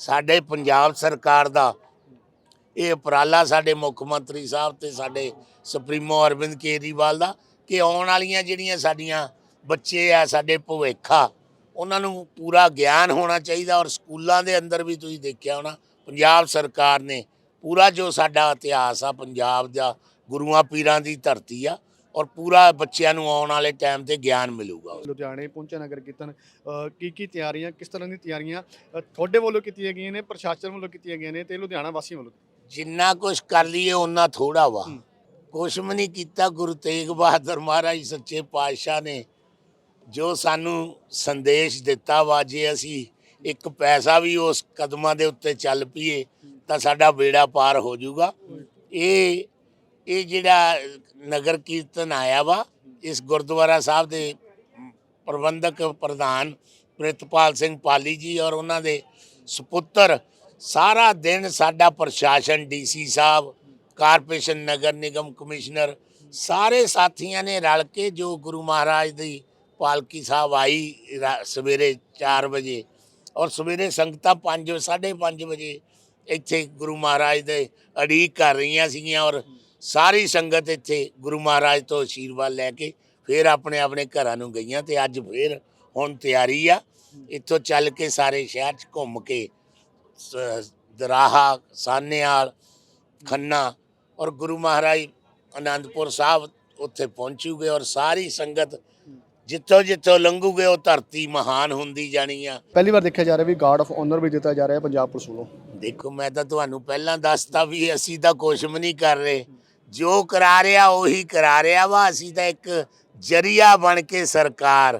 ਸਾਡੇ ਪੰਜਾਬ ਸਰਕਾਰ ਦਾ ਇਹ ਉਪਰਾਲਾ ਸਾਡੇ ਮੁੱਖ ਮੰਤਰੀ ਸਾਹਿਬ ਤੇ ਸਾਡੇ ਸੁਪਰੀਮੋ ਅਰਵਿੰਦ ਕੇਜਰੀਵਾਲ ਦਾ ਕਿ ਆਉਣ ਵਾਲੀਆਂ ਜਿਹੜੀਆਂ ਸਾਡੀਆਂ ਬੱਚੇ ਆ, ਸਾਡੇ ਭਵਿੱਖ ਆ ਉਹਨਾਂ ਨੂੰ ਪੂਰਾ ਗਿਆਨ ਹੋਣਾ ਚਾਹੀਦਾ ਔਰ ਸਕੂਲਾਂ ਦੇ ਅੰਦਰ ਵੀ ਤੁਸੀਂ ਦੇਖਿਆ ਹੋਣਾ, ਪੰਜਾਬ ਸਰਕਾਰ ਨੇ ਪੂਰਾ ਜੋ ਸਾਡਾ ਇਤਿਹਾਸ ਆ, ਪੰਜਾਬ ਦਾ ਗੁਰੂਆਂ ਪੀਰਾਂ ਦੀ ਧਰਤੀ ਆ ਔਰ ਪੂਰਾ ਬੱਚਿਆਂ ਨੂੰ ਆਉਣ ਵਾਲੇ ਟਾਈਮ ਤੇ ਗਿਆਨ ਮਿਲੂਗਾ ਲੁਧਿਆਣੇ ਪਹੁੰਚਿਆ ਨਗਰ ਕੀਰਤਨ ਕੀ ਕੀ ਤਿਆਰੀਆਂ ਕਿਸ ਤਰ੍ਹਾਂ ਦੀ ਤਿਆਰੀਆਂ ਤੁਹਾਡੇ ਵੱਲੋਂ ਕੀਤੀਆਂ ਗਈਆਂ ਨੇ ਪ੍ਰਸ਼ਾਸਨ ਵੱਲੋਂ ਕੀਤੀਆਂ ਗਈਆਂ ਨੇ ਤੇ ਲੁਧਿਆਣਾ ਵਾਸੀਆਂ ਵੱਲੋਂ? ਜਿੰਨਾ ਕੁਝ ਕਰ ਲਈਏ ਉਹਨਾਂ ਥੋੜਾ ਵਾ। ਕੁਛ ਵੀ ਨਹੀਂ ਕੀਤਾ ਗੁਰੂ ਤੇਗ ਬਹਾਦਰ ਮਹਾਰਾਜ ਸੱਚੇ ਪਾਤਸ਼ਾਹ ਨੇ ਜੋ ਸਾਨੂੰ ਸੰਦੇਸ਼ ਦਿੱਤਾ ਵਾ ਜੇ ਅਸੀਂ ਇੱਕ ਪੈਸਾ ਵੀ ਉਸ ਕਦਮਾਂ ਦੇ ਉੱਤੇ ਚੱਲ ਪਈਏ ਤਾਂ ਸਾਡਾ ਬੇੜਾ ਪਾਰ ਹੋ ਜਾਊਗਾ। ਇਹ ਇਹ ਜਿਹੜਾ ਨਗਰ ਕੀਰਤਨ ਆਇਆ ਵਾ, ਇਸ ਗੁਰਦੁਆਰਾ ਸਾਹਿਬ ਦੇ ਪ੍ਰਬੰਧਕ ਪ੍ਰਧਾਨ ਪ੍ਰਿਤਪਾਲ ਸਿੰਘ ਪਾਲੀ ਜੀ ਔਰ ਉਹਨਾਂ ਦੇ ਸੁਪੁੱਤਰ ਸਾਰਾ ਦਿਨ ਸਾਡਾ ਪ੍ਰਸ਼ਾਸਨ ਡੀਸੀ ਸਾਹਿਬ, ਕਾਰਪੋਰੇਸ਼ਨ, ਨਗਰ ਨਿਗਮ ਕਮਿਸ਼ਨਰ ਸਾਰੇ ਸਾਥੀਆਂ ਨੇ ਰਲ ਕੇ ਜੋ ਗੁਰੂ ਮਹਾਰਾਜ ਦੀ ਪਾਲਕੀ ਸਾਹਿਬ ਆਈ ਰਾ- ਸਵੇਰੇ 4 ਵਜੇ ਔਰ ਸਵੇਰੇ ਸੰਗਤਾਂ 5 5:30 ਵਜੇ ਇੱਥੇ ਗੁਰੂ ਮਹਾਰਾਜ ਦੇ ਅੜੀਕ ਕਰ ਰਹੀਆਂ ਸੀਗੀਆਂ ਔਰ ਸਾਰੀ ਸੰਗਤ ਇੱਥੇ ਗੁਰੂ ਮਹਾਰਾਜ ਤੋਂ ਆਸ਼ੀਰਵਾਦ ਲੈ ਕੇ ਫਿਰ ਆਪਣੇ ਆਪਣੇ ਘਰਾਂ ਨੂੰ ਗਈਆਂ ਤੇ ਅੱਜ ਫਿਰ ਹੁਣ ਤਿਆਰੀ ਆ। ਇੱਥੋਂ ਚੱਲ ਕੇ ਸਾਰੇ ਸ਼ਹਿਰ 'ਚ ਘੁੰਮ ਕੇ ਸ- ਦਰਾਹਾ ਸਾਨੇਵਾਲ ਖੰਨਾ ਔਰ ਗੁਰੂ ਮਹਾਰਾਜ ਆਨੰਦਪੁਰ ਸਾਹਿਬ ਉੱਥੇ ਪਹੁੰਚੂਗੇ ਔਰ ਸਾਰੀ ਸੰਗਤ ਜਿੱਥੋਂ ਜਿੱਥੋਂ ਲੰਘੂਗੇ ਉਹ ਧਰਤੀ ਮਹਾਨ ਹੁੰਦੀ ਜਾਣੀ ਆ। ਪਹਿਲੀ ਵਾਰ ਦੇਖਿਆ ਜਾ ਰਿਹਾ ਵੀ ਗਾਰਡ ਆਫ ਆਨਰ ਵੀ ਦਿੱਤਾ ਜਾ ਰਿਹਾ ਹੈ ਪੰਜਾਬ ਪੁਲਿਸ ਵੱਲੋਂ। ਦੇਖੋ ਮੈਂ ਤਾਂ ਤੁਹਾਨੂੰ ਪਹਿਲਾਂ ਦੱਸਤਾ ਵੀ ਅਸੀਂ ਤਾਂ ਕੁਛ ਵੀ ਨਹੀਂ ਕਰ ਰਹੇ। ਜੋ ਕਰਾ ਰਿਹਾ ਉਹੀ ਕਰਾ ਰਿਹਾ ਵਾ। ਅਸੀਂ ਤਾਂ ਇੱਕ ਜਰੀਆ ਬਣ ਕੇ ਸਰਕਾਰ